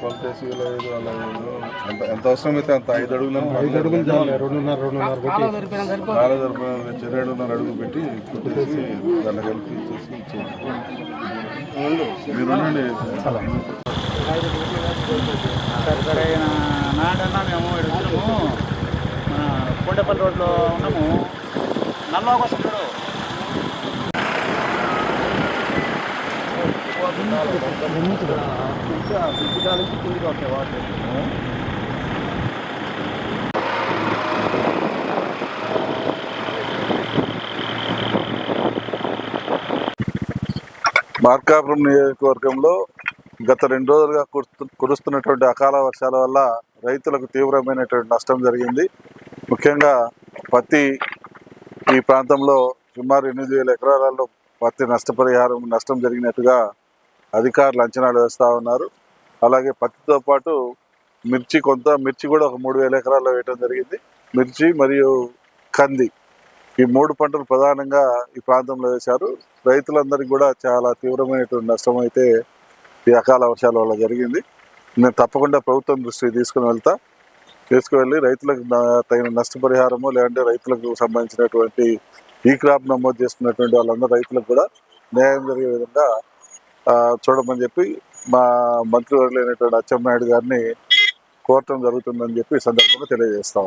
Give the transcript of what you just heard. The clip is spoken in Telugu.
కరెక్ట్ ఐదు అలా ఐదు ఎంత ఎంత అవసరం అంత ఐదు అడుగులు ఐదు అడుగులు చాలు రెండున్నర రెండున్నర పెట్టి చాలా సరిపోయిన రెండున్నర అడుగులు పెట్టి కుట్టేసి దాన్ని కలిపి ఇచ్చేసి ఇచ్చేయండి మీరు ఉండండి నాటన్నా మేము ఎడుగుతున్నాము మన కొండపల్లి రోడ్లో ఉన్నాము. నల్లగా వస్తున్నాడు కిందికి వాటర్ మార్కాపురం నియోజకవర్గంలో గత రెండు రోజులుగా కురుస్తు- కురుస్తున్నటువంటి అకాల వర్షాల వల్ల రైతులకు తీవ్రమైనటువంటి నష్టం జరిగింది. ముఖ్యంగా పత్తి ఈ ప్రాంతంలో సుమారు ఎనిమిది వేల ఎకరాలలో పత్తి నష్టపరిహారం నష్టం జరిగినట్టుగా అధికారులు అంచనాలు వేస్తూ ఉన్నారు. అలాగే పత్తితో పాటు మిర్చి కొంత మిర్చి కూడా ఒక మూడు వేల ఎకరాల్లో వేయటం జరిగింది. మిర్చి మరియు కంది ఈ మూడు పంటలు ప్రధానంగా ఈ ప్రాంతంలో వేశారు. రైతులందరికీ కూడా చాలా తీవ్రమైనటువంటి నష్టం అయితే ఈ అకాల వర్షాల వల్ల జరిగింది. నేను తప్పకుండా ప్రభుత్వం దృష్టికి తీసుకుని వెళ్తా. తీసుకువెళ్ళి రైతులకు తగిన నష్టపరిహారము లేదంటే రైతులకు సంబంధించినటువంటి ఈ క్రాప్ నమోదు చేసుకున్నటువంటి వాళ్ళందరూ రైతులకు కూడా న్యాయం జరిగే విధంగా చూడమని చెప్పి మా మంత్రివర్యులైనటువంటి అచ్చెన్నాయుడు గారిని కోరటం జరుగుతుందని చెప్పి ఈ సందర్భంగా తెలియజేస్తా